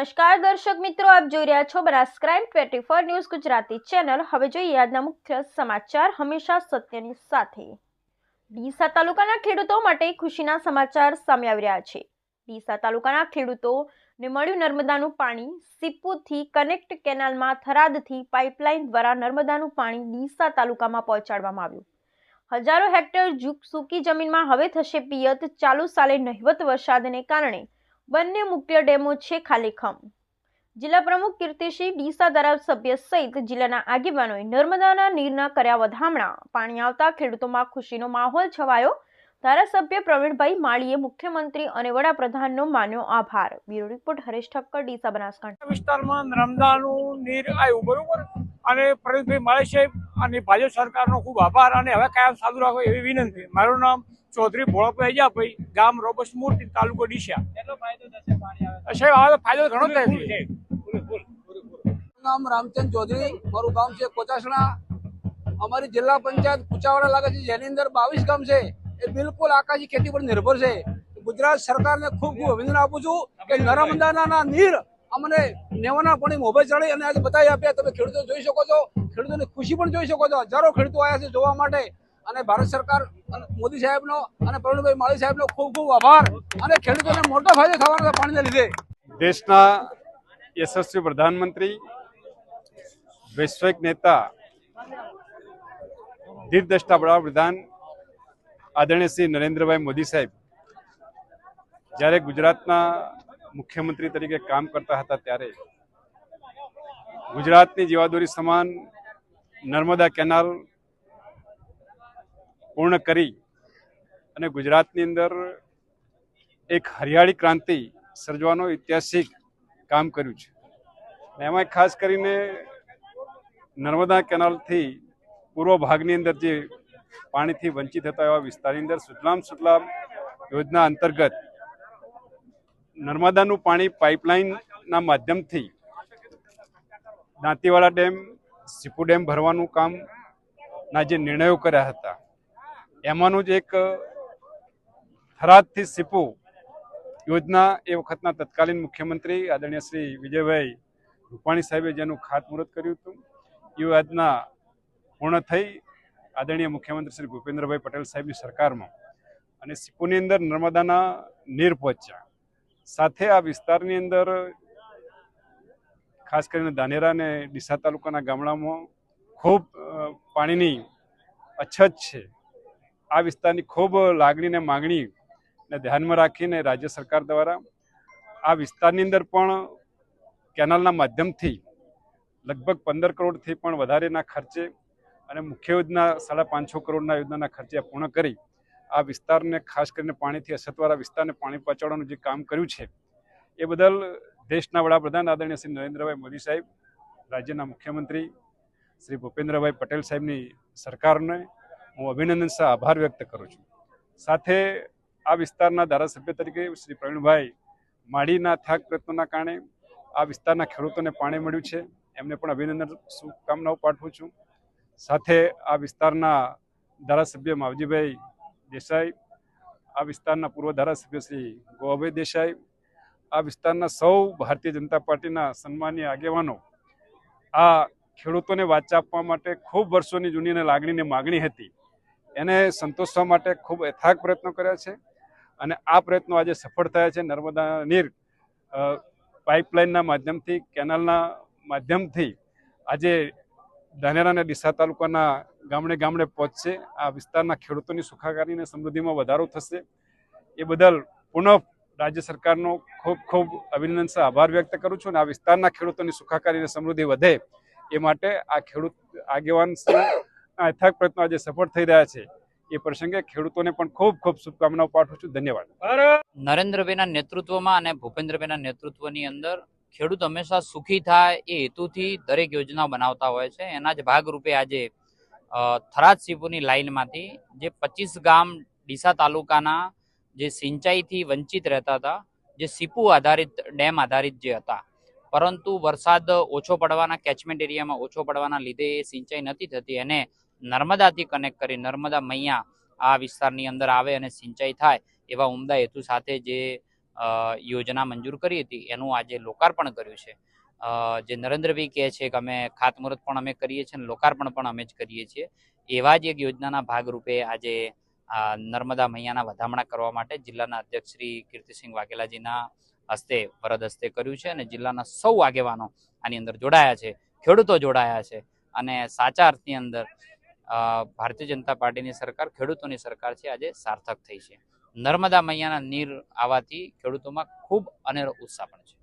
નમસ્કાર દર્શક મિત્રો, આપ જોઈ રહ્યા છો Banas crime twenty four news Gujarati channel. હવે જોઈએ આજના મુખ્ય સમાચાર, હંમેશા સત્યની સાથે. ડીસા તાલુકાના ખેડૂતો માટે ખુશીના સમાચાર સામે આવી રહ્યા છે. ડીસા તાલુકાના ખેડૂતોને મળ્યું નર્મદાનું પાણી. સિપ્પુથી કનેક્ટ કેનાલમાં થરાદથી પાઇપલાઇન દ્વારા નર્મદાનું પાણી ડીસા તાલુકામાં પહોંચાડવામાં આવ્યું. હજારો હેક્ટર સૂકી જમીનમાં હવે થશે પિયત. ચાલુ સાલે નહિવત વરસાદને કારણે બંને મુખ્ય ડેમો છે ખાલીખમ જિલ્લા પ્રમુખ કીર્તિસિંહ ડીસા ધારાસભ્ય સહિત જિલ્લાના આગેવાનોએ નર્મદાના નીરના કર્યા વધામણા. પાણી આવતા ખેડૂતોમાં ખુશીનો માહોલ છવાયો. ધારાસભ્ય પ્રવીણભાઈ માળીએ મુખ્યમંત્રી અને વડાપ્રધાનનો માન્યો આભાર. Bureau report Haresh Thakkar Deesa Banaskantha. વિસ્તારમાં નર્મદાનું નીર આવ્યું બરોબર? અને પ્રવીણભાઈ માળી સાહેબ અને ભાજપ સરકારનો ખૂબ આભાર અને હવે કાયમ ચાલુ રાખો એવી વિનંતી. મારું નામ ચૌધરી ભોળાભાઈ અજાભાઈ ગામ રોબસ મૂર્તિ તાલુકો ડીસા. સાહેબ ફાયદો થશે પાણી આવે તો? ફાયદો ઘણો થાય છે. નામ રામચંદ ચૌધરી મારું ગામ છે કોચાસણા. અમારી જિલ્લા પંચાયત કુચાવાડા લાગે છે જેની અંદર બાવીસ ગામ છે. એ બિલકુલ આકાશી ખેતી પર નિર્ભર છે. ગુજરાત સરકારને ખૂબ ખૂબ અભિનંદન આપું છું કે નર્મદાના નીર અમને નેવાના પાણી મોભે ચડી અને આજે બતાવી આપ્યા. તમે ખેડૂતો જોઈ શકો છો, ખેડૂતોની ખુશી પણ જોઈ શકો છો. હજારો ખેડૂતો આવ્યા છે જોવા માટે. અને ભારત સરકાર મોદી સાહેબનો અને પ્રવીણભાઈ માળી સાહેબનો ખૂબ ખૂબ આભાર. અને ખેડૂતોને મોટો ફાયદો થવાનો છે પાણીને લીધે. દેશના યશસ્વી પ્રધાનમંત્રી, વૈશ્વિક નેતા દીર્ઘદ્રષ્ટા વડાપ્રધાન આદરણીય શ્રી નરેન્દ્રભાઈ મોદી સાહેબ, જ્યારે ગુજરાતના મુખ્યમંત્રી તરીકે કામ કરતા હતા ત્યારે ગુજરાતની જીવાદોરી સમાન નર્મદા કેનાલ પૂર્ણ કરી અને ગુજરાતની અંદર એક હરિયાળી ક્રાંતિ સર્જવાનો ઐતિહાસિક કામ કર્યું છે. એમાં ખાસ કરીને નર્મદા કેનાલથી પૂર્વ ભાગની અંદર જે પાણીથી વંચિત હતા એવા વિસ્તારની અંદર સુજલામ સુજલામ યોજના અંતર્ગત નર્મદાનું પાણી પાઇપલાઇનના માધ્યમથી દાંતીવાડા ડેમ, સીપુ ડેમ ભરવાનું કામના જે નિર્ણયો કર્યા હતા, એમાંનું જ એક થરાદથી સીપુ યોજના એ વખતના તત્કાલીન મુખ્યમંત્રી આદરણીય શ્રી વિજયભાઈ રૂપાણી સાહેબે જેનું ખાતમુહૂર્ત કર્યું હતું, એ યોજના પૂર્ણ થઈ આદરણીય મુખ્યમંત્રી શ્રી ભૂપેન્દ્રભાઈ પટેલ સાહેબની સરકારમાં અને સિપુની અંદર નર્મદાના નીર પહોંચ્યા. સાથે આ વિસ્તારની અંદર ખાસ કરીને ધાનેરા અને ડીસા તાલુકાના ગામડામાં ખૂબ પાણીની અછત છે. આ વિસ્તારની ખૂબ લાગણી ને માગણી ને ધ્યાનમાં રાખીને રાજ્ય સરકાર દ્વારા આ વિસ્તારની અંદર પણ કેનાલના માધ્યમથી લગભગ પંદર કરોડથી પણ વધારેના ખર્ચે અને મુખ્ય યોજના સાડા પાંચસો કરોડના યોજનાના ખર્ચે પૂર્ણ કરી આ વિસ્તારને ખાસ કરીને પાણીથી અછતવાળા વિસ્તારને પાણી પહોંચાડવાનું જે કામ કર્યું છે, એ બદલ દેશના વડાપ્રધાન આદરણીય શ્રી નરેન્દ્રભાઈ મોદી સાહેબ, રાજ્યના મુખ્યમંત્રી શ્રી ભૂપેન્દ્રભાઈ પટેલ સાહેબની સરકારને હું અભિનંદન સહ આભાર વ્યક્ત કરું છું. સાથે આ વિસ્તારના ધારાસભ્ય તરીકે શ્રી પ્રવીણભાઈ માળીના થાક પ્રયત્નોના કારણે આ વિસ્તારના ખેડૂતોને પાણી મળ્યું છે. એમને પણ અભિનંદન, શુભકામનાઓ પાઠવું છું. સાથે આ વિસ્તારના ધારાસભ્ય માવજીભાઈ દેસાઈ, આ વિસ્તારના પૂર્વ ધારાસભ્ય શ્રી ગોવાભાઈ દેસાઈ, આ વિસ્તારના સૌ ભારતીય જનતા પાર્ટીના સન્માનીય આગેવાનો આ ખેડૂતોને વાચા આપવા માટે ખૂબ વર્ષોની જૂની લાગણીને માગણી હતી. એને સંતોષવા માટે ખૂબ યથાક પ્રયત્નો કર્યા છે અને આ પ્રયત્નો આજે સફળ થયા છે. નર્મદા નીર પાઇપલાઇનના માધ્યમથી, કેનાલના માધ્યમથી આજે ધાનેરા અને ડીસા તાલુકાના ગામડે ગામડે પહોંચશે. આ વિસ્તારના ખેડૂતોની સુખાકારી અને સમૃદ્ધિમાં વધારો થશે. એ બદલ પુનઃ રાજ્ય સરકારનો ખૂબ ખૂબ અભિનંદન આભાર વ્યક્ત કરું છું અને આ વિસ્તારના ખેડૂતોની સુખાકારી અને સમૃદ્ધિ વધે એ માટે આ ખેડૂત આગેવાન અથાગ પ્રયત્નો આજે સફળ થઈ રહ્યા છે. એ પ્રસંગે ખેડૂતોને પણ ખૂબ ખૂબ શુભકામનાઓ પાઠવું છું. ધન્યવાદ. નરેન્દ્રભાઈના નેતૃત્વમાં અને ભૂપેન્દ્રભાઈના નેતૃત્વની અંદર ખેડૂત હંમેશા સુખી થાય એ હેતુથી દરેક યોજના બનાવતા હોય છે. એના જ ભાગરૂપે આજે થરાદ સિપુની લાઇનમાંથી જે પચીસ ગામ ડીસા તાલુકાના જે સિંચાઈથી વંચિત રહેતા હતા, જે સીપુ આધારિત, ડેમ આધારિત જે હતા. પરંતુ વરસાદ ઓછો પડવાના કેચમેન્ટ એરિયામાં ઓછો પડવાના લીધે એ સિંચાઈ નથી થતી. એને નર્મદાથી કનેક્ટ કરી નર્મદા મૈયા આ વિસ્તારની અંદર આવે અને સિંચાઈ થાય એવા ઉમદા હેતુ સાથે જે યોજના મંજૂર કરી હતી, એનું આજે લોકાર્પણ કર્યું છે. જે નરેન્દ્રભાઈ કહે છે કે અમે ખાતમુહૂર્ત પણ અમે કરીએ છીએ અને લોકાર્પણ પણ અમે જ કરીએ છીએ. એવા જ એક યોજનાના ભાગરૂપે આજે નર્મદા મૈયાના વધામણા કરવા માટે જિલ્લાના અધ્યક્ષ શ્રી કીર્તિસિંહ વાઘેલાજીના હસ્તે વરદ હસ્તે કર્યું છે અને જિલ્લાના સૌ આગેવાનો આની અંદર જોડાયા છે, ખેડૂતો જોડાયા છે અને સાચા અર્થની અંદર ભારતીય જનતા પાર્ટીની સરકાર, ખેડૂતોની સરકાર છે, આજે સાર્થક થઈ છે. નર્મદા મૈયાના નીર આવવાથી ખેડૂતોમાં ખૂબ અનેરો ઉત્સાહ પણ છે.